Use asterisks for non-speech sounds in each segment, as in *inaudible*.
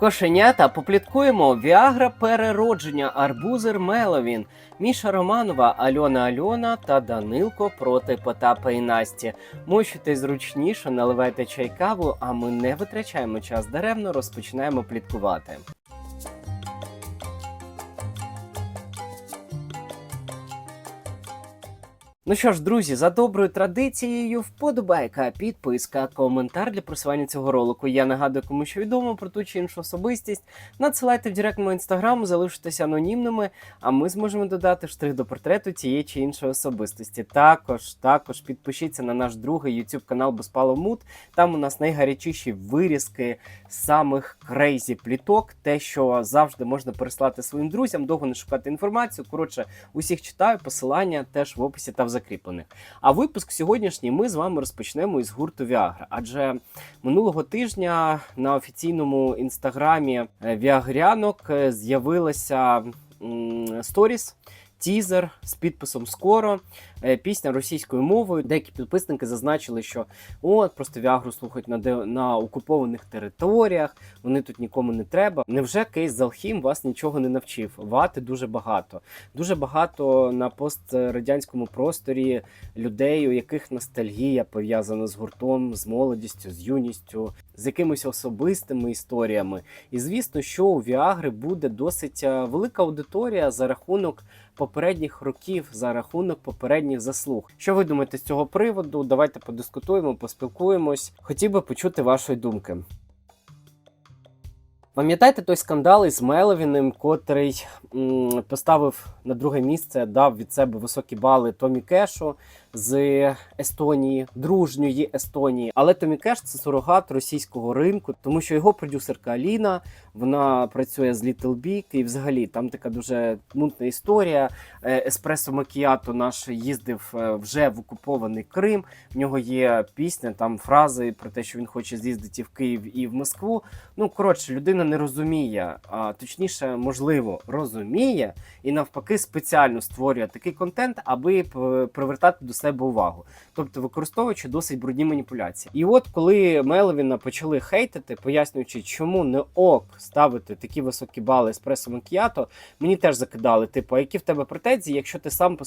Кошенята попліткуємо Віагра переродження Арбузер Меловін, Міша Романова, Альона Альона та Данилко проти Потапа і Насті. Мочуйте зручніше, наливайте чай каву, а ми не витрачаємо час даремно, розпочинаємо пліткувати. Ну що ж, друзі, за доброю традицією, вподобайка, підписка, коментар для просування цього ролику. Я нагадую, кому що відомо про ту чи іншу особистість. Надсилайте в директ мого інстаграму, залишитеся анонімними, а ми зможемо додати штрих до портрету тієї чи іншої особистості. Також, також підпишіться на наш другий YouTube канал Безпало Мут. Там у нас найгарячіші вирізки самих крейзі пліток, те, що завжди можна переслати своїм друзям, довго не шукати інформацію. Коротше, усіх читаю, посилання теж в описі та в закріплених. А випуск сьогоднішній ми з вами розпочнемо із гурту Viagra. Адже минулого тижня на офіційному інстаграмі е, Віагрянок е, з'явилася сторіс. Тізер з підписом скоро Е, пісня російською мовою. Деякі підписники зазначили, що от просто Віагру слухають на де на окупованих територіях. Вони тут нікому не треба. Невже кейс з Алхім вас нічого не навчив? Вати дуже багато. Дуже багато на пострадянському просторі людей, у яких ностальгія пов'язана з гуртом, з молодістю, з юністю, з якимись особистими історіями. І звісно, що у Віагри буде досить е, велика аудиторія за рахунок попередніх років, за рахунок попередніх заслуг. Що ви думаєте з цього приводу? Давайте подискутуємо, поспілкуємось. Хотів би почути вашої думки. Пам'ятаєте той скандал із Меловіним, котрий м, поставив на друге місце, дав від себе високі бали Томі Кешу з Естонії, дружньої Естонії. Але Томі Кеш це сурогат російського ринку, тому що його продюсерка Аліна вона працює з Little Big, і взагалі там така дуже мутна історія. Е, Еспресо Макіато наш їздив е, вже в окупований Крим. В нього є пісня, там фрази про те, що він хоче з'їздити в Київ і в Москву. Ну коротше, людина не розуміє, а точніше, можливо, розуміє і навпаки спеціально створює такий контент, аби привертати до себе увагу, тобто використовуючи досить брудні маніпуляції. І от коли Меловіна почали хейтити, пояснюючи, чому не ок ставити такі високі бали еспресо макіято, мені теж закидали. Типу, а які в тебе претензії, якщо ти сам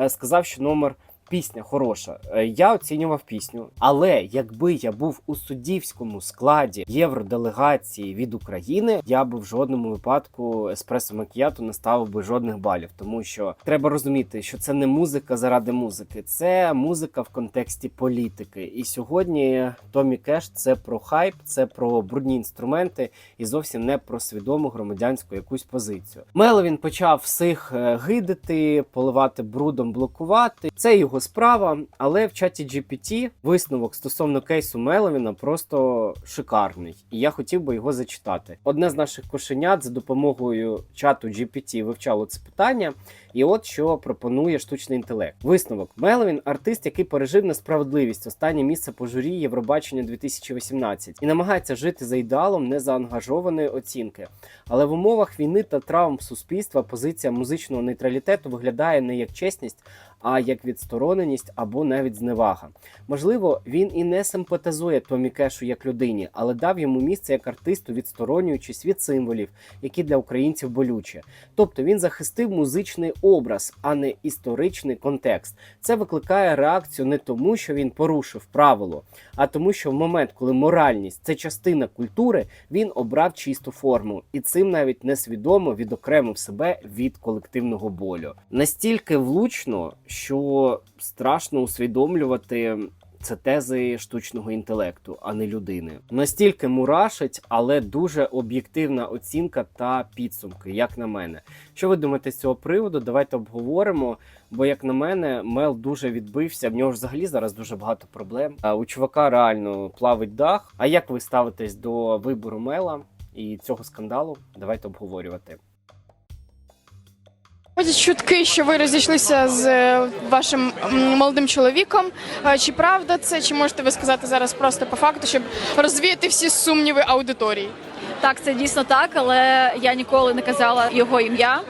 е, сказав, що номер. Пісня хороша. Е, Я оцінював пісню. Але якби я був у суддівському складі євроделегації від України, я би в жодному випадку еспресо макіято не ставив би жодних балів, тому що треба розуміти, що це не музика заради музики, це музика в контексті політики. І сьогодні Томі Кеш це про хайп, це про брудні інструменти і зовсім не про свідому громадянську якусь позицію. Меловін почав всіх е, гидити, поливати брудом, блокувати. Це його справа, але в чаті GPT висновок стосовно кейсу Меловіна просто шикарний, і я хотів би його зачитати. Одне з наших кошенят за допомогою чату GPT вивчало це питання. І от що пропонує штучний інтелект. Висновок Меловін артист, який пережив несправедливість, останнє місце по журі Євробачення 2018 і намагається жити за ідеалом незаангажованої оцінки. Але в умовах війни та травм суспільства позиція музичного нейтралітету виглядає не як чесність, а як відстороненість або навіть зневага. Можливо, він і не симпатизує Томі Кешу як людині, але дав йому місце як артисту, відсторонюючись від символів, які для українців болючі. Тобто він захистив музичний образ, а не історичний контекст. Це викликає реакцію не тому, що він порушив правило, а тому, що в момент, коли моральність це частина культури, він обрав чисту форму, і цим навіть несвідомо відокремив себе від колективного болю. Настільки влучно, що страшно усвідомлювати. Це тези штучного інтелекту, а не людини. Настільки мурашить, але дуже об'єктивна оцінка та підсумки, як на мене. Що ви думаєте з цього приводу? Давайте обговоримо. Бо, як на мене, Мел дуже відбився. В нього ж взагалі зараз дуже багато проблем. У чувака реально плавить дах. А як ви ставитесь до вибору Мела і цього скандалу? Давайте обговорювати. Ходять чутки, що ви розійшлися з е, вашим молодим чоловіком. Е, Чи правда це? Чи можете ви сказати зараз просто по факту, щоб розвіяти всі сумніви аудиторії? Так, це дійсно так, але я ніколи не казала його ім'я.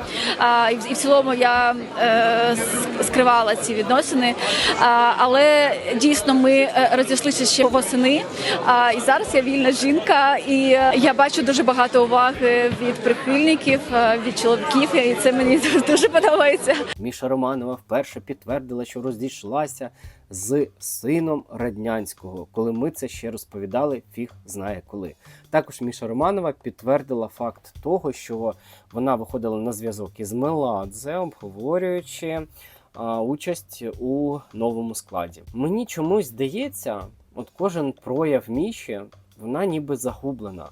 І, в- цілому я е, скривала ці відносини. Але дійсно ми е, розійшлися ще восени. І зараз я вільна жінка, і е, я бачу дуже багато уваги від прихильників, від чоловіків, і це мені *laughs* дуже подобається. Міша Романова вперше підтвердила, що розійшлася з сином Раднянського, коли ми це ще розповідали, фіг знає коли. Також Міша Романова підтвердила факт того, що вона виходила на зв'язок із Меладзе, обговорюючи а, участь у новому складі. Мені чомусь здається, от кожен прояв Міші, вона ніби загублена.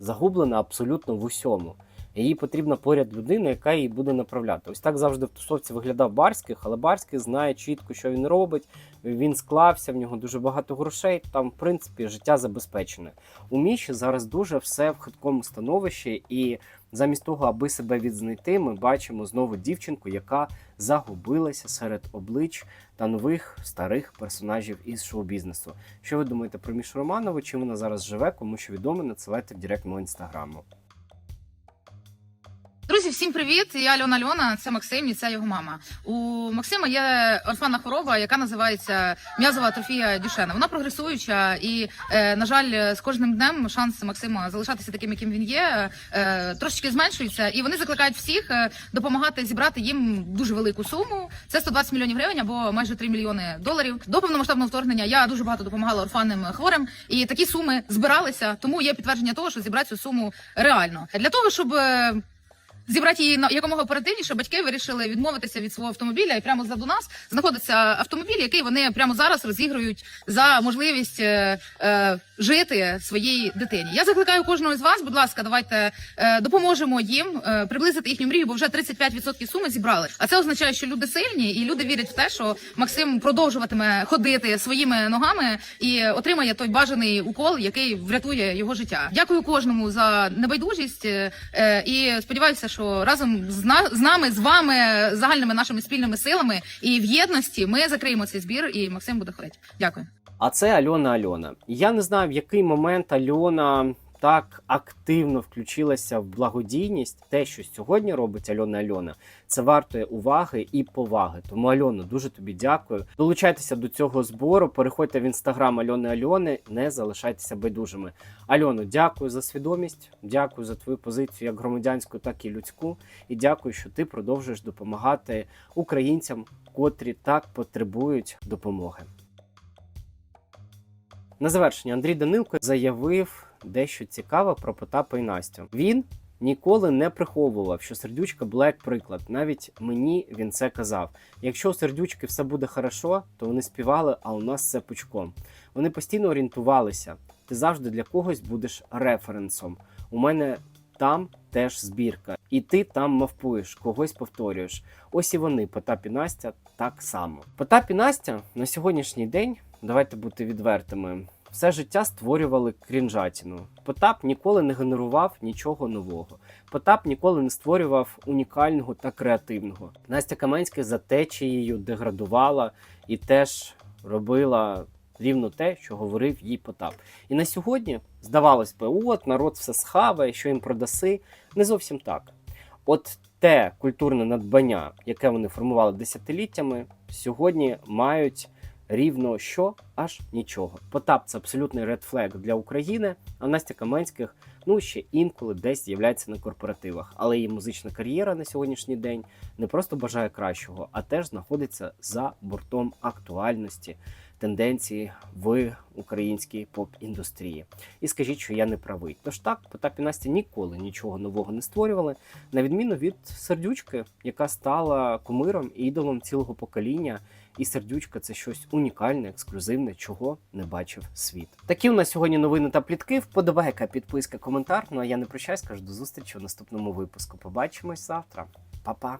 Загублена абсолютно в усьому. Їй потрібна поряд людина, яка її буде направляти. Ось так завжди в тусовці виглядав Барських, але Барський знає чітко, що він робить. Він склався, в нього дуже багато грошей. Там, в принципі, життя забезпечене. У Міші зараз дуже все в хиткому становищі, і замість того, аби себе відзнайти, ми бачимо знову дівчинку, яка загубилася серед облич та нових старих персонажів із шоу-бізнесу. Що ви думаєте про Мішу Романову? Чим вона зараз живе? Кому що відомо, надсилайте в директ мого інстаграму. Всім привіт! Я Альона Альона, це Максим і це його мама. У Максима є орфанна хвороба, яка називається м'язова атрофія Дюшена. Вона прогресуюча, і е, на жаль, з кожним днем шанс Максима залишатися таким, яким він є, е, трошечки зменшується. І вони закликають всіх е, допомагати зібрати їм дуже велику суму. Це 120 мільйонів гривень або майже 3 мільйони доларів. До повномасштабного вторгнення я дуже багато допомагала орфанним хворим, і такі суми збиралися. Тому є підтвердження того, що зібрати цю суму реально для того, щоб. Зібрати її на якомога оперативніше, батьки вирішили відмовитися від свого автомобіля, і прямо ззаду нас знаходиться автомобіль, який вони прямо зараз розігрують за можливість е, е, жити своїй дитині. Я закликаю кожного з вас, будь ласка, давайте е, допоможемо їм е, приблизити їхню мрію, бо вже 35% суми зібрали. А це означає, що люди сильні і люди вірять в те, що Максим продовжуватиме ходити своїми ногами і отримає той бажаний укол, який врятує його життя. Дякую кожному за небайдужість е, е, і сподіваюся, що разом з, на, з нами, з вами, загальними нашими спільними силами і в єдності ми закриємо цей збір, і Максим буде ходити. Дякую. А це Альона Альона. Я не знаю, в який момент Альона так активно включилася в благодійність. Те, що сьогодні робить Альона Альона, це вартує уваги і поваги. Тому Альона, дуже тобі дякую. Долучайтеся до цього збору. Переходьте в інстаграм Альони Альони. Не залишайтеся байдужими. Альоно, дякую за свідомість. Дякую за твою позицію як громадянську, так і людську. І дякую, що ти продовжуєш допомагати українцям, котрі так потребують допомоги. На завершення Андрій Данилко заявив дещо цікаве про Потапа і Настю. Він ніколи не приховував, що сердючка була як приклад. Навіть мені він це казав. Якщо у сердючки все буде хорошо, то вони співали, а у нас все пучком. Вони постійно орієнтувалися. Ти завжди для когось будеш референсом. У мене там теж збірка, і ти там мавпуєш, когось повторюєш. Ось і вони, Потап і Настя, так само. Потап і Настя на сьогоднішній день, давайте бути відвертими, все життя створювали крінжатіну. Потап ніколи не генерував нічого нового. Потап ніколи не створював унікального та креативного. Настя Каменська за течією деградувала і теж робила рівно те, що говорив їй Потап. І на сьогодні здавалось би, от народ все схаває, що їм продаси. Не зовсім так. От те культурне надбання, яке вони формували десятиліттями, сьогодні мають рівно що аж нічого. Потап це абсолютний редфлег для України, а Настя Каменських ну ще інколи десь з'являється на корпоративах. Але її музична кар'єра на сьогоднішній день не просто бажає кращого, а теж знаходиться за бортом актуальності. Тенденції в українській поп-індустрії. І скажіть, що я не правий. Тож так, Потап і Настя ніколи нічого нового не створювали, на відміну від сердючки, яка стала кумиром і ідолом цілого покоління. І сердючка це щось унікальне, ексклюзивне, чого не бачив світ. Такі у нас сьогодні новини та плітки. Вподобайка, підписка, коментар. Ну а я не прощаюсь, кажу до зустрічі у наступному випуску. Побачимось завтра. Па-па!